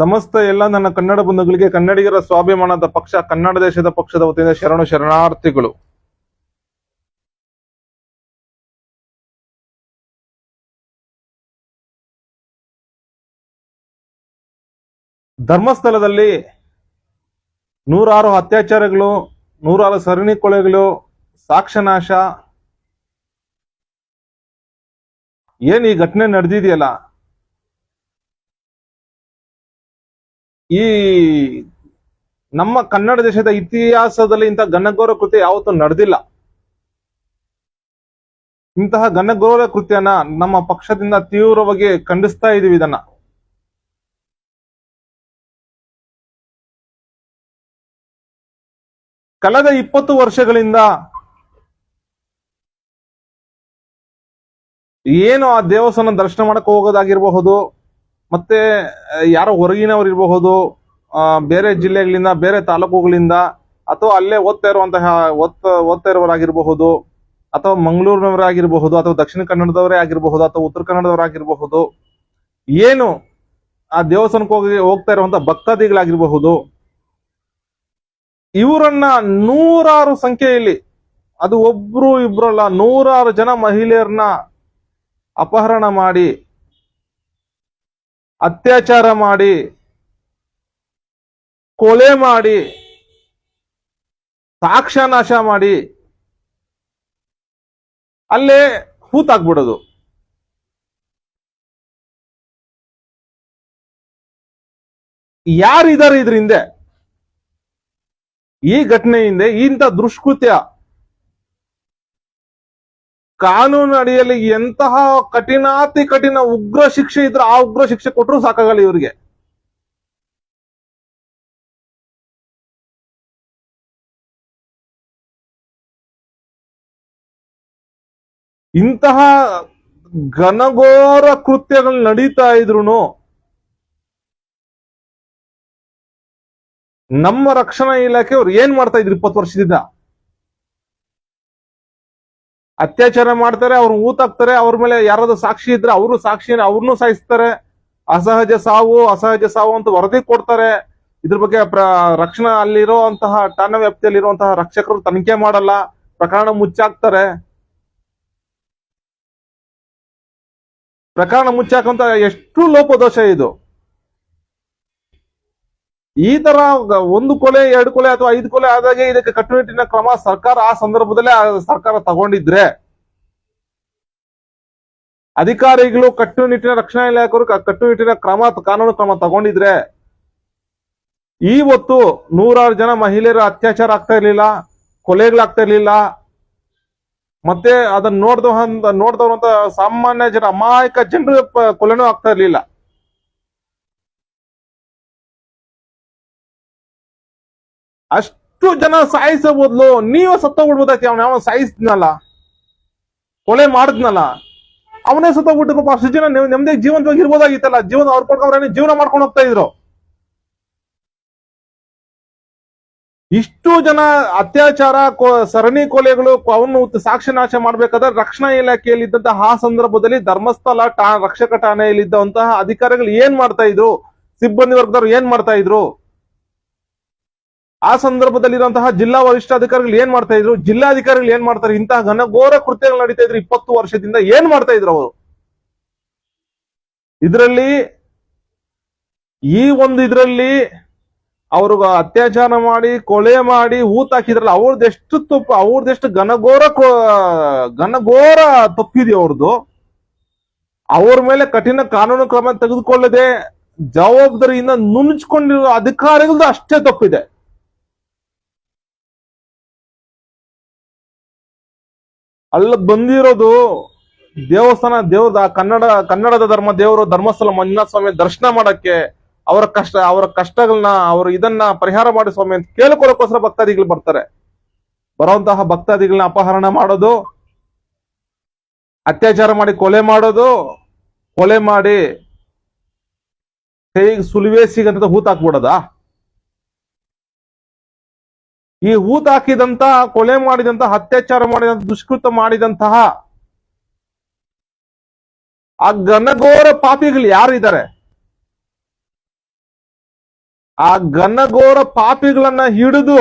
ಸಮಸ್ತ ಎಲ್ಲ ನನ್ನ ಕನ್ನಡ ಬಂಧುಗಳಿಗೆ ಕನ್ನಡಿಗರ ಸ್ವಾಭಿಮಾನದ ಪಕ್ಷ, ಕನ್ನಡ ದೇಶದ ಪಕ್ಷದ ವತಿಯಿಂದ ಶರಣು ಶರಣಾರ್ಥಿಗಳು. ಧರ್ಮಸ್ಥಳದಲ್ಲಿ ನೂರಾರು ಅತ್ಯಾಚಾರಗಳು, ನೂರಾರು ಸರಣಿ ಕೊಳೆಗಳು ಸಾಕ್ಷನಾಶ ಏನ್ ಈ ಘಟನೆ ನಡೆದಿದೆಯಲ್ಲ? ಈ ನಮ್ಮ ಕನ್ನಡ ದೇಶದ ಇತಿಹಾಸದಲ್ಲಿ ಇಂತಹ ಘನಘೋರ ಕೃತ್ಯ ಯಾವತ್ತೂ ನಡೆದಿಲ್ಲ. ಇಂತಹ ಘನಘೋರ ಕೃತ್ಯನ ನಮ್ಮ ಪಕ್ಷದಿಂದ ತೀವ್ರವಾಗಿ ಖಂಡಿಸ್ತಾ ಇದೀವಿ ಇದನ್ನ. ಕಳೆದ ಇಪ್ಪತ್ತು ವರ್ಷಗಳಿಂದ ಏನು ಆ ದೇವಸ್ಥಾನ ದರ್ಶನ ಮಾಡಕ್ ಹೋಗೋದಾಗಿರಬಹುದು ಮತ್ತೆ ಯಾರೋ ಹೊರಗಿನವ್ರು ಇರಬಹುದು ಬೇರೆ ಜಿಲ್ಲೆಗಳಿಂದ, ಬೇರೆ ತಾಲೂಕುಗಳಿಂದ, ಅಥವಾ ಅಲ್ಲೇ ಓದ್ತಾ ಇರುವಂತಹ, ಓದ್ತಾ ಓದ್ತಾ ಇರುವವರಾಗಿರಬಹುದು, ಅಥವಾ ಮಂಗಳೂರಿನವರಾಗಿರಬಹುದು ಅಥವಾ ದಕ್ಷಿಣ ಕನ್ನಡದವರೇ ಆಗಿರಬಹುದು, ಅಥವಾ ಉತ್ತರ ಕನ್ನಡದವರಾಗಿರಬಹುದು ಏನು ಆ ದೇವಸ್ಥಾನಕ್ಕೆ ಹೋಗಿ, ಹೋಗ್ತಾ ಇರುವಂತಹ ಭಕ್ತಾದಿಗಳಾಗಿರಬಹುದು, ಇವರನ್ನ ನೂರಾರು ಸಂಖ್ಯೆಯಲ್ಲಿ, ಅದು ಒಬ್ರು ಇಬ್ರಲ್ಲ, ನೂರಾರು ಜನ ಮಹಿಳೆಯರನ್ನ ಅಪಹರಣ ಮಾಡಿ ಅತ್ಯಾಚಾರ ಮಾಡಿ, ಕೊಲೆ ಮಾಡಿ, ಸಾಕ್ಷ್ಯನಾಶ ಮಾಡಿ, ಅಲ್ಲೇ ಹೂತಾಕ್ಬಿಡೋದು. ಯಾರಿದ್ದಾರೆ ಇದ್ರ ಹಿಂದೆ ಈ ಘಟನೆಯಿಂದ ಇಂಥ ದುಷ್ಕೃತ್ಯ ಕಾನೂನು ಅಡಿಯಲ್ಲಿ ಎಂತಹ ಕಠಿಣಾತಿ ಕಠಿಣ ಉಗ್ರ ಶಿಕ್ಷೆ ಇದ್ರೆ ಆ ಉಗ್ರ ಶಿಕ್ಷೆ ಕೊಟ್ಟರು ಸಾಕಾಗಲ್ಲ ಇವರಿಗೆ. ಇಂತಹ ಘನಘೋರ ಕೃತ್ಯಗಳು ನಡೀತಾ ಇದ್ರು ನಮ್ಮ ರಕ್ಷಣಾ ಇಲಾಖೆ ಅವ್ರು ಏನ್ ಮಾಡ್ತಾ ಇದ್ರು ಇಪ್ಪತ್ತು ವರ್ಷದಿಂದ? ಅತ್ಯಾಚಾರ ಮಾಡ್ತಾರೆ, ಅವ್ರು ಊತಾಕ್ತಾರೆ ಅವ್ರ ಮೇಲೆ ಯಾರಾದ್ರೂ ಸಾಕ್ಷಿ ಇದ್ರೆ ಅವರು ಸಾಕ್ಷಿ ಅವ್ರನ್ನೂ ಸಾಯಿಸ್ತಾರೆ. ಅಸಹಜ ಸಾವು ಅಸಹಜ ಸಾವು ಅಂತ ವರದಿ ಕೊಡ್ತಾರೆ. ಇದ್ರ ಬಗ್ಗೆ ರಕ್ಷಣಾ ಅಲ್ಲಿರುವಂತಹ, ಠಾಣಾ ವ್ಯಾಪ್ತಿಯಲ್ಲಿರುವಂತಹ ರಕ್ಷಕರು ತನಿಖೆ ಮಾಡಲ್ಲ, ಪ್ರಕರಣ ಮುಚ್ಚಾಕ್ತಾರೆ. ಪ್ರಕರಣ ಮುಚ್ಚಾಕಂತ ಎಷ್ಟು ಲೋಪದೋಷ ಇದು. ಈ ತರ ಒಂದು ಕೊಲೆ, ಎರಡು ಕೊಲೆ ಅಥವಾ ಐದು ಕೊಲೆ ಆದಾಗ ಇದಕ್ಕೆ ಕಟ್ಟುನಿಟ್ಟಿನ ಕ್ರಮ ಸರ್ಕಾರ ಆ ಸಂದರ್ಭದಲ್ಲೇ ಸರ್ಕಾರ ತಗೊಂಡಿದ್ರೆ ಅಧಿಕಾರಿಗಳು ಕಟ್ಟುನಿಟ್ಟಿನ ರಕ್ಷಣಾ ಇಲಾಖೆಯವರು ಕಟ್ಟುನಿಟ್ಟಿನ ಕ್ರಮ ಕಾನೂನು ಕ್ರಮ ತಗೊಂಡಿದ್ರೆ ಇವತ್ತು ನೂರಾರು ಜನ ಮಹಿಳೆಯರ ಅತ್ಯಾಚಾರ ಆಗ್ತಾ ಇರ್ಲಿಲ್ಲ, ಕೊಲೆಗಳಾಗ್ತಾ ಇರ್ಲಿಲ್ಲ. ಮತ್ತೆ ಅದನ್ನ ನೋಡ್ದ ನೋಡ್ದವಂತ ಸಾಮಾನ್ಯ ಜನ, ಅಮಾಯಕ ಜನರು ಕೊಲೆನೂ ಆಗ್ತಾ ಇರ್ಲಿಲ್ಲ. ಅಷ್ಟು ಜನ ಸಾಯಿಸೋ ಬದಲು ನೀವೇ ಸತ್ತೋಗ್ಬಿಡ್ಬೋದಾಯ್ತು ಅವನ ಯಾವ ಸಾಯಿಸ್ನಲ್ಲ ಕೊಲೆ ಮಾಡಿದ್ನಲ್ಲ. ಅವನೇ ಸತ್ತೋಗ್ಬಿಟ್ಟು ಪಾಪ ಅಷ್ಟು ಜನ ನೆಮ್ಮದಿ ಜೀವಂತವಾಗಿ ಇರ್ಬೋದಾಗಿತ್ತಲ್ಲ. ಜೀವನ ಅವ್ರ ಪಡ್ಕೊಂಡ್ರೆ ಜೀವನ ಮಾಡ್ಕೊಂಡು ಹೋಗ್ತಾ ಇದ್ರು. ಇಷ್ಟು ಜನ ಅತ್ಯಾಚಾರ ಸರಣಿ ಕೊಲೆಗಳು ಅವನು ನಾಶ ಮಾಡ್ಬೇಕಾದ್ರೆ ರಕ್ಷಣಾ ಇಲಾಖೆಯಲ್ಲಿ ಇದ್ದಂತಹ ಆ ಸಂದರ್ಭದಲ್ಲಿ ಧರ್ಮಸ್ಥಳ ರಕ್ಷಕ ಠಾಣೆಯಲ್ಲಿದ್ದಂತಹ ಅಧಿಕಾರಿಗಳು ಏನ್ ಮಾಡ್ತಾ ಇದ್ರು? ಸಿಬ್ಬಂದಿ ವರ್ಗದವ್ರು ಏನ್ ಮಾಡ್ತಾ ಇದ್ರು? ಆ ಸಂದರ್ಭದಲ್ಲಿರುವಂತಹ ಜಿಲ್ಲಾ ವರಿಷ್ಠಾಧಿಕಾರಿಗಳು ಏನ್ ಮಾಡ್ತಾ ಇದ್ರು? ಜಿಲ್ಲಾಧಿಕಾರಿಗಳು ಏನ್ ಮಾಡ್ತಾರೆ? ಇಂತಹ ಘನಘೋರ ಕೃತ್ಯಗಳು ನಡೀತಾ ಇದ್ರು ಇಪ್ಪತ್ತು ವರ್ಷದಿಂದ ಏನ್ ಮಾಡ್ತಾ ಇದ್ರು ಅವರು? ಇದರಲ್ಲಿ ಈ ಒಂದು ಇದರಲ್ಲಿ ಅವ್ರಿಗೆ ಅತ್ಯಾಚಾರ ಮಾಡಿ, ಕೊಲೆ ಮಾಡಿ ಊತ ಹಾಕಿದ್ರಲ್ಲ ಅವ್ರದ್ದೆಷ್ಟು ತಪ್ಪು ಅವ್ರದ್ದೆಷ್ಟು ಘನಘೋರ ಘನಘೋರ ತಪ್ಪಿದೆ ಅವ್ರದ್ದು. ಅವ್ರ ಮೇಲೆ ಕಠಿಣ ಕಾನೂನು ಕ್ರಮ ತೆಗೆದುಕೊಳ್ಳದೆ ಜವಾಬ್ದಾರಿಯಿಂದ ನುಣುಚ್ಕೊಂಡಿರೋ ಅಧಿಕಾರಿಗಳದ್ದು ಅಷ್ಟೇ ತಪ್ಪಿದೆ. ಅಲ್ಲ ಬಂದಿರೋದು ದೇವಸ್ಥಾನ, ದೇವ್ರದ ಕನ್ನಡ, ಕನ್ನಡದ ಧರ್ಮ, ದೇವರು ಧರ್ಮಸ್ಥಳ ಮಂಜುನಾಥ ಸ್ವಾಮಿ ದರ್ಶನ ಮಾಡಕ್ಕೆ ಅವರ ಕಷ್ಟ, ಅವರ ಕಷ್ಟಗಳನ್ನ, ಅವರು ಇದನ್ನ ಪರಿಹಾರ ಮಾಡಿ ಸ್ವಾಮಿ ಅಂತ ಕೇಳ್ಕೊಳಕ್ಕೋಸ್ಕರ ಭಕ್ತಾದಿಗಳು ಬರ್ತಾರೆ. ಬರುವಂತಹ ಭಕ್ತಾದಿಗಳನ್ನ ಅಪಹರಣ ಮಾಡೋದು, ಅತ್ಯಾಚಾರ ಮಾಡಿ ಕೊಲೆ ಮಾಡೋದು, ಕೊಲೆ ಮಾಡಿ ಕೈಗೆ ಸುಲಿವೆ ಸಿಗಂತ ಹೂತ್ ಹಾಕ್ಬಿಡೋದಾ ಈ ಊತ ಹಾಕಿದಂತಹ ಕೊಲೆ ಮಾಡಿದಂತಹ ಅತ್ಯಾಚಾರ ಮಾಡಿದಂತಹ ದುಷ್ಕೃತ ಮಾಡಿದಂತಹ ಆ ಘನಘೋರ ಪಾಪಿಗಳು ಯಾರಿದ್ದಾರೆ? ಆ ಘನಘೋರ ಪಾಪಿಗಳನ್ನ ಹಿಡಿದು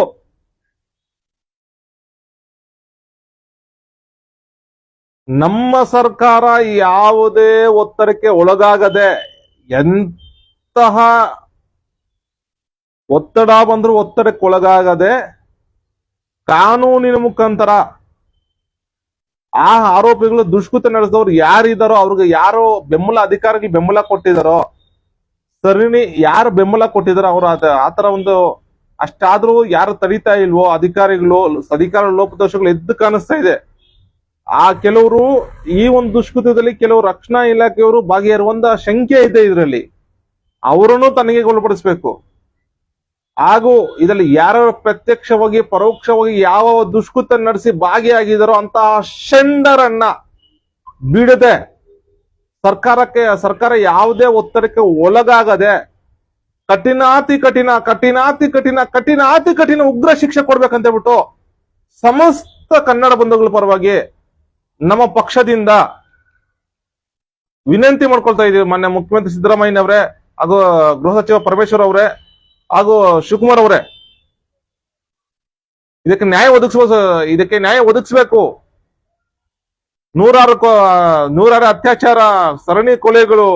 ನಮ್ಮ ಸರ್ಕಾರ ಯಾವುದೇ ಒತ್ತಡಕ್ಕೆ ಒಳಗಾಗದೆ ಎಂತಹ ಒತ್ತಡ ಬಂದ್ರೂ ಒತ್ತಡಕ್ಕೆ ಒಳಗಾಗದೆ ಕಾನೂನಿನ ಮುಖಾಂತರ ಆ ಆರೋಪಿಗಳು ದುಷ್ಕೃತ್ಯ ನಡೆಸಿದವ್ರು ಯಾರಿದಾರೋ, ಅವ್ರಿಗೆ ಯಾರು ಬೆಂಬಲ ಅಧಿಕಾರಿಗೆ ಬೆಂಬಲ ಕೊಟ್ಟಿದಾರೋ ಸರಿನಿ ಯಾರು ಬೆಂಬಲ ಕೊಟ್ಟಿದಾರೋ ಅವರು ಆತರ ಒಂದು ಅಷ್ಟಾದ್ರೂ ಯಾರು ತಡೀತಾ ಇಲ್ವೋ, ಅಧಿಕಾರಿಗಳು, ಅಧಿಕಾರ ಲೋಪದೋಷಗಳು ಎದ್ದು ಕಾಣಿಸ್ತಾ ಇದೆ. ಆ ಕೆಲವರು ಈ ಒಂದು ದುಷ್ಕೃತ್ಯದಲ್ಲಿ ಕೆಲವು ರಕ್ಷಣಾ ಇಲಾಖೆಯವರು ಭಾಗಿಯಾರುವಂತ ಶಂಕೆ ಇದೆ ಇದರಲ್ಲಿ. ಅವರನ್ನು ತನಗೆ ಒಳಪಡಿಸಬೇಕು. ಹಾಗೂ ಇದರಲ್ಲಿ ಯಾರು ಪ್ರತ್ಯಕ್ಷವಾಗಿ, ಪರೋಕ್ಷವಾಗಿ ಯಾವ ದುಷ್ಕೃತ ನಡೆಸಿ ಭಾಗಿಯಾಗಿದ್ದಾರೋ ಅಂತಹ ಶಂಡರನ್ನ ಬಿಡದೆ ಸರ್ಕಾರಕ್ಕೆ, ಸರ್ಕಾರ ಯಾವುದೇ ಒತ್ತಡಕ್ಕೆ ಒಳಗಾಗದೆ ಕಠಿಣಾತಿ ಕಠಿಣ ಕಠಿಣಾತಿ ಕಠಿಣ ಕಠಿಣಾತಿ ಕಠಿಣ ಉಗ್ರ ಶಿಕ್ಷೆ ಕೊಡ್ಬೇಕಂತ ಹೇಳ್ಬಿಟ್ಟು ಸಮಸ್ತ ಕನ್ನಡ ಬಂಧುಗಳ ಪರವಾಗಿ ನಮ್ಮ ಪಕ್ಷದಿಂದ ವಿನಂತಿ ಮಾಡ್ಕೊಳ್ತಾ ಇದೀವಿ ಮೊನ್ನೆ ಮುಖ್ಯಮಂತ್ರಿ ಸಿದ್ದರಾಮಯ್ಯನವರೇ, ಅದು ಗೃಹ ಸಚಿವ ಪರಮೇಶ್ವರ್ ಅವರೇ. ಹಾಗೂ ಶಿವಕುಮಾರ್ ಅವರೇ. ಇದಕ್ಕೆ ನ್ಯಾಯ ಒದಗಿಸುವ ಇದಕ್ಕೆ ನ್ಯಾಯ ಒದಗಿಸಬೇಕು. ನೂರಾರು ನೂರಾರು ಅತ್ಯಾಚಾರ, ಸರಣಿ ಕೊಲೆಗಳು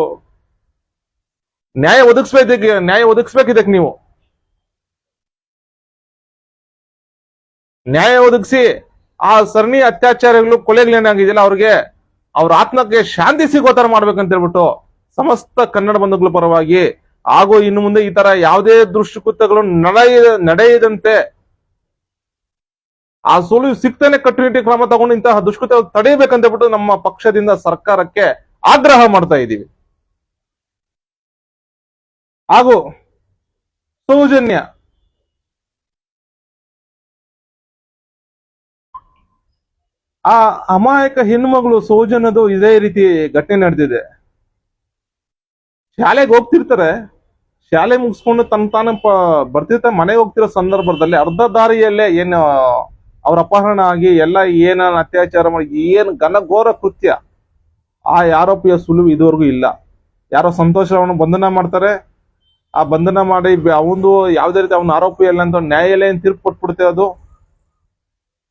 ನ್ಯಾಯ ಒದಗಿಸ್ಬೇಕು ನ್ಯಾಯ ಒದಗಿಸ್ಬೇಕು ಇದಕ್ಕೆ ನೀವು. ನ್ಯಾಯ ಒದಗಿಸಿ ಆ ಸರಣಿ ಅತ್ಯಾಚಾರಗಳು ಕೊಲೆಗಳೇನಾಗಿದೆಯಲ್ಲ ಅವ್ರಿಗೆ, ಅವ್ರ ಆತ್ಮಕ್ಕೆ ಶಾಂತಿ ಸಿಗೋ ತರ ಮಾಡ್ಬೇಕಂತ ಹೇಳ್ಬಿಟ್ಟು ಸಮಸ್ತ ಕನ್ನಡ ಬಂಧುಗಳ ಪರವಾಗಿ ಹಾಗೂ ಇನ್ನು ಮುಂದೆ ಈ ತರ ಯಾವುದೇ ದುಷ್ಟಕೃತ್ಯಗಳು ನಡೆಯ, ನಡೆಯದಂತೆ ಆ ಸುಳಿವು ಸಿಗ್ತಾನೆ ಕಟ್ಟುನಿಟ್ಟಿ ಕ್ರಮ ತಗೊಂಡು ಇಂತಹ ದುಷ್ಕೃತ್ಯ ತಡೆಯಬೇಕಂತ ಹೇಳ್ಬಿಟ್ಟು ನಮ್ಮ ಪಕ್ಷದಿಂದ ಸರ್ಕಾರಕ್ಕೆ ಆಗ್ರಹ ಮಾಡ್ತಾ ಇದ್ದೀವಿ. ಹಾಗೂ ಸೌಜನ್ಯ. ಆ ಅಮಾಯಕ ಹೆಣ್ಮಗಳು ಸೌಜನ್ಯದು ಇದೇ ರೀತಿ ಘಟನೆ ನಡೆದಿದೆ. ಶಾಲೆಗೆ ಹೋಗ್ತಿರ್ತಾರೆ. ಶಾಲೆ ಮುಗಿಸ್ಕೊಂಡು ತನ್ನ ತಾನ ಬರ್ತಿರ್ತಾರೆ ಮನೆಗೆ ಹೋಗ್ತಿರೋ ಸಂದರ್ಭದಲ್ಲಿ ಅರ್ಧ ದಾರಿಯಲ್ಲೇ ಏನು, ಅವ್ರ ಅಪಹರಣ ಆಗಿ ಎಲ್ಲ ಏನ ಅತ್ಯಾಚಾರ ಮಾಡಿ, ಏನು ಘನಘೋರ ಕೃತ್ಯ, ಆ ಆರೋಪಿಯ ಸುಳಿವು ಇದುವರೆಗೂ ಇಲ್ಲ. ಯಾರೋ ಸಂತೋಷವನ್ನು ಬಂಧನ ಮಾಡ್ತಾರೆ. ಆ ಬಂಧನ ಮಾಡಿ ಅವನು ಯಾವುದೇ ರೀತಿ ಅವನ ಆರೋಪಿ ಅಲ್ಲ ಅಂತ ನ್ಯಾಯಾಲಯ ತೀರ್ಪು ಕೊಟ್ಬಿಡುತ್ತೆ ಅದು?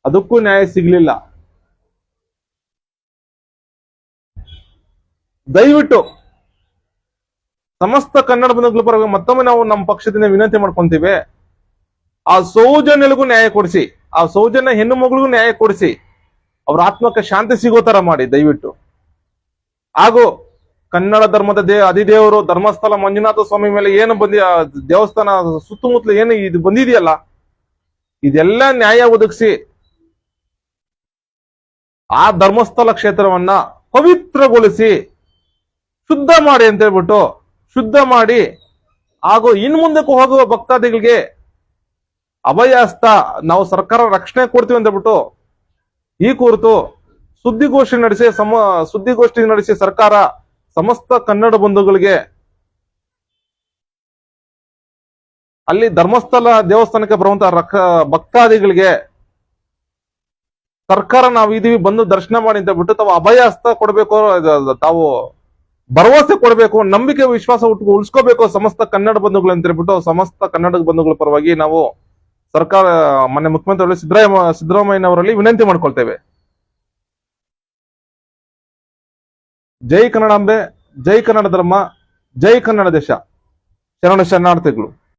ಅದಕ್ಕೂ ನ್ಯಾಯ ಸಿಗ್ಲಿಲ್ಲ. ದಯವಿಟ್ಟು ಸಮಸ್ತ ಕನ್ನಡ ಬಂಧುಗಳ ಪರವಾಗಿ ಮತ್ತೊಮ್ಮೆ ನಾವು ನಮ್ಮ ಪಕ್ಷದಿಂದ ವಿನಂತಿ ಮಾಡ್ಕೊಂತೀವಿ. ಆ ಸೌಜನ್ಯಗಳಿಗೂ ನ್ಯಾಯ ಕೊಡಿಸಿ, ಆ ಸೌಜನ್ಯ ಹೆಣ್ಣು ಮಗಳಿಗೂ ನ್ಯಾಯ ಕೊಡಿಸಿ, ಅವ್ರ ಆತ್ಮಕ್ಕೆ ಶಾಂತಿ ಸಿಗೋ ತರ ಮಾಡಿ, ದಯವಿಟ್ಟು. ಹಾಗೂ ಕನ್ನಡ ಧರ್ಮದ ದೇ, ಅಧಿದೇವರು ಧರ್ಮಸ್ಥಳ ಮಂಜುನಾಥ ಸ್ವಾಮಿ ಮೇಲೆ ಏನು ಬಂದಿ ದೇವಸ್ಥಾನ ಸುತ್ತಮುತ್ತಲು ಏನು ಇದು ಬಂದಿದೆಯಲ್ಲ, ಇದೆಲ್ಲ ನ್ಯಾಯ ಒದಗಿಸಿ, ಆ ಧರ್ಮಸ್ಥಳ ಕ್ಷೇತ್ರವನ್ನ ಪವಿತ್ರಗೊಳಿಸಿ, ಶುದ್ಧ ಮಾಡಿ ಅಂತ ಹೇಳ್ಬಿಟ್ಟು ಶುದ್ಧ ಮಾಡಿ ಹಾಗೂ ಇನ್ ಮುಂದಕ್ಕೆ ಹೋಗುವ ಭಕ್ತಾದಿಗಳಿಗೆ ಅಭಯಾಸ್ತ ನಾವು ಸರ್ಕಾರ ರಕ್ಷಣೆ ಕೊಡ್ತೀವಿ ಅಂತ ಬಿಟ್ಟು ಈ ಕುರಿತು ಸುದ್ದಿಗೋಷ್ಠಿ ನಡೆಸಿ ಸಮ ಸುದ್ದಿಗೋಷ್ಠಿ ನಡೆಸಿ ಸರ್ಕಾರ ಸಮಸ್ತ ಕನ್ನಡ ಬಂಧುಗಳಿಗೆ ಅಲ್ಲಿ ಧರ್ಮಸ್ಥಳ ದೇವಸ್ಥಾನಕ್ಕೆ ಬರುವಂತಹ ರಕ ಭಕ್ತಾದಿಗಳಿಗೆ ಸರ್ಕಾರ ನಾವು ಇದೀವಿ ಬಂದು ದರ್ಶನ ಮಾಡಿ ಅಂತ ಬಿಟ್ಟು ತಾವು ಅಭಯ ಹಸ್ತ ಕೊಡಬೇಕು ತಾವು ಭರವಸೆ ಕೊಡಬೇಕು, ನಂಬಿಕೆ, ವಿಶ್ವಾಸ ಉಟ್ ಉಳಿಸ್ಕೋಬೇಕು ಸಮಸ್ತ ಕನ್ನಡ ಬಂಧುಗಳು ಅಂತ ಹೇಳ್ಬಿಟ್ಟು ಸಮಸ್ತ ಕನ್ನಡ ಬಂಧುಗಳ ಪರವಾಗಿ ನಾವು ಸರ್ಕಾರ ಮೊನ್ನೆ ಮುಖ್ಯಮಂತ್ರಿ ಸಿದ್ದರಾಮಯ್ಯ ಸಿದ್ದರಾಮಯ್ಯನವರಲ್ಲಿ ವಿನಂತಿ ಮಾಡ್ಕೊಳ್ತೇವೆ. ಜೈ ಕನ್ನಡಾಂಬೆ ಜೈ ಕನ್ನಡ ಧರ್ಮ, ಜೈ ಕನ್ನಡ ದೇಶ. ಶರಣ ಶರಣಾರ್ಥಿಗಳು.